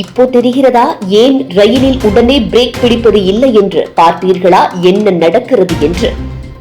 இப்போ தெரிகிறதா? ஏன் ரயிலில் உடனே பிரேக் பிடிப்பது இல்லை என்று பார்த்தீர்களா? என்ன நடக்கிறது என்று?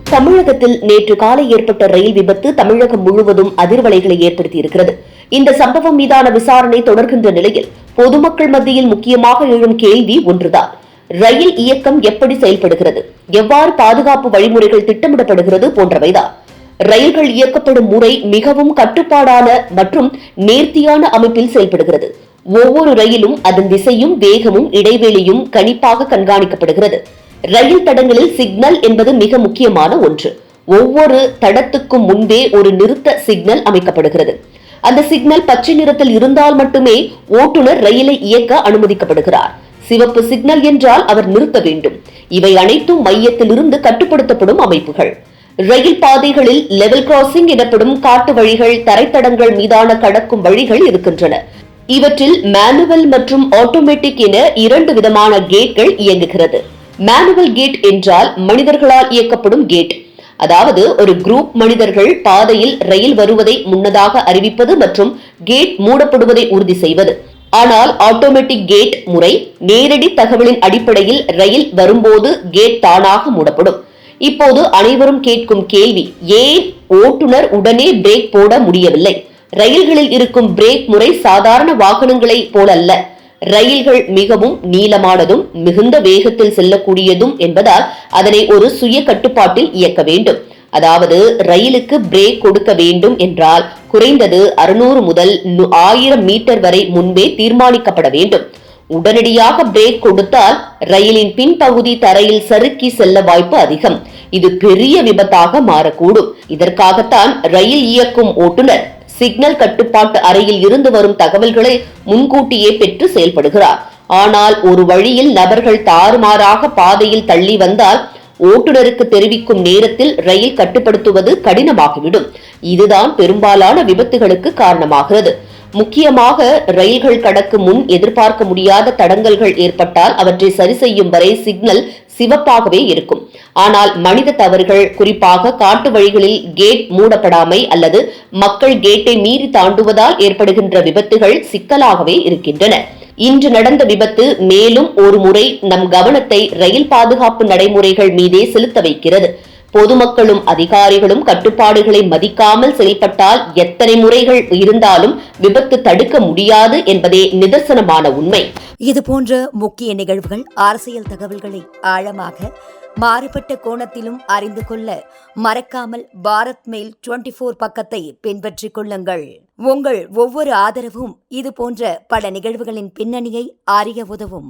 தமிழகத்தில் நேற்று காலை ஏற்பட்ட ரயில் விபத்து தமிழகம் முழுவதும் அதிர்வலைகளை ஏற்படுத்தியிருக்கிறது. இந்த சம்பவம் மீதான விசாரணை தொடர்கின்ற நிலையில் பொதுமக்கள் மத்தியில் முக்கியமாக எழும் கேள்வி ஒன்றுதான். ரயில் இயக்கம் எப்படி செயல்படுகிறது? எவ்வாறு பாதுகாப்பு வழிமுறைகள் திட்டமிடப்படுகிறது போன்றவைதான். ரயில்கள் இயக்கப்படும் முறை மிகவும் கட்டுப்பாடான மற்றும் நேர்த்தியான அமைப்பில் செயல்படுகிறது. ஒவ்வொரு ரயிலும் அதன் திசையும் வேகமும் இடைவெளியும் கணிப்பாக கண்காணிக்கப்படுகிறது. ரயில் தடங்களில் சிக்னல் என்பது மிக முக்கியமான ஒன்று. ஒவ்வொரு தடத்துக்கும் முன்பே ஒரு நிறுத்த சிக்னல் அமைக்கப்படுகிறது. அந்த சிக்னல் பச்சை நிறத்தில் இருந்தால் மட்டுமே ஓட்டுநர் ரயிலை இயக்க அனுமதிக்கப்படுகிறார். சிவப்பு சிக்னல் என்றால் அவர் நிறுத்த வேண்டும். இவை அனைத்தும் மையத்திலிருந்து கட்டுப்படுத்தப்படும் அமைப்புகள். ரயில் பாதைகளில் லெவல் கிராசிங் எனப்படும் காட்டு வழிகள் தரைத்தடங்கள் மீதான கடக்கும் வழிகள் இருக்கின்றன. இவற்றில் மேனுவல் மற்றும் ஆட்டோமேட்டிக் என இரண்டு விதமான கேட்கள் இயங்குகிறது. மேனுவல் கேட் என்றால் மனிதர்களால் இயக்கப்படும் கேட் அதாவது ஒரு குரூப் மனிதர்கள் பாதையில் ரயில் வருவதை முன்னதாக அறிவிப்பது மற்றும் கேட் மூடப்படுவதை உறுதி செய்வது. ஆனால் ஆட்டோமேட்டிக் கேட் முறை நேரடி தகவலின் அடிப்படையில் ரயில் வரும்போது கேட் தானாக மூடப்படும். இப்போது அனைவரும் கேட்கும் கேள்வி ஏன் ஓட்டுநர் உடனே பிரேக் போட முடியவில்லை? ரயில்களில் இருக்கும் பிரேக் முறை சாதாரண வாகனங்களை போலல்ல. ரயில்கள் மிகவும் நீளமானதும் மிகுந்த வேகத்தில் செல்லக்கூடியதும் என்பதால் அதனை ஒரு சுய கட்டுப்பாட்டில் இயக்க வேண்டும். அதாவது ரயிலுக்கு பிரேக் கொடுக்க வேண்டும் என்றால் குறைந்தது அறுநூறு முதல் ஆயிரம் மீட்டர் வரை முன்பே தீர்மானிக்கப்பட வேண்டும். உடனடியாக பிரேக் கொடுத்தால் ரயிலின் பின்பகுதி தரையில் சறுக்கி செல்ல வாய்ப்பு அதிகம். இது பெரிய விபத்தாக மாறக்கூடும். இதற்காகத்தான் ரயில் இயக்கும் ஓட்டுநர் சிக்னல் கட்டுப்பாட்டு அறையில் இருந்து வரும் தகவல்களை முன்கூட்டியே பெற்று செயல்படுகிறார். ஆனால் ஒரு வழியில் நபர்கள் தாறுமாறாக பாதையில் தள்ளி வந்தால் ஓட்டுநருக்கு தெரிவிக்கும் நேரத்தில் ரயில் கட்டுப்படுத்துவது கடினமாகிவிடும். இதுதான் பெரும்பாலான விபத்துகளுக்கு காரணமாகிறது. முக்கியமாக ரயில்கள் கடக்கு முன் எதிர்பார்க்க முடியாத தடங்கல்கள் ஏற்பட்டால் அவற்றை சரி செய்யும் வரை சிக்னல் சிவப்பாகவே இருக்கும். ஆனால் மனித தவறுகள் குறிப்பாக காட்டு வழிகளில் கேட் மூடப்படாமை அல்லது மக்கள் கேட்டை மீறி தாண்டுவதால் ஏற்படுகின்ற விபத்துகள் சிக்கலாகவே இருக்கின்றன. இன்று நடந்த விபத்து மேலும் ஒரு முறை நம் கவனத்தை ரயில் பாதுகாப்பு நடைமுறைகள் மீதே செலுத்த வைக்கிறது. பொதுமக்களும் அதிகாரிகளும் கட்டுப்பாடுகளை மதிக்காமல் செயல்பட்டால் எத்தனை முறைகள் இருந்தாலும் விபத்து தடுக்க முடியாது என்பதே நிதர்சனமான உண்மை. இது போன்ற முக்கிய நிகழ்வுகள் அரசியல் தகவல்களை ஆழமாக மாறுபட்ட கோணத்திலும் அறிந்து கொள்ள மறக்காமல் பாரத் மெயில் டுவெண்டி ஃபோர் பக்கத்தை பின்பற்றிக் கொள்ளுங்கள். உங்கள் ஒவ்வொரு ஆதரவும் இது போன்ற பல நிகழ்வுகளின் பின்னணியை அறிய உதவும்.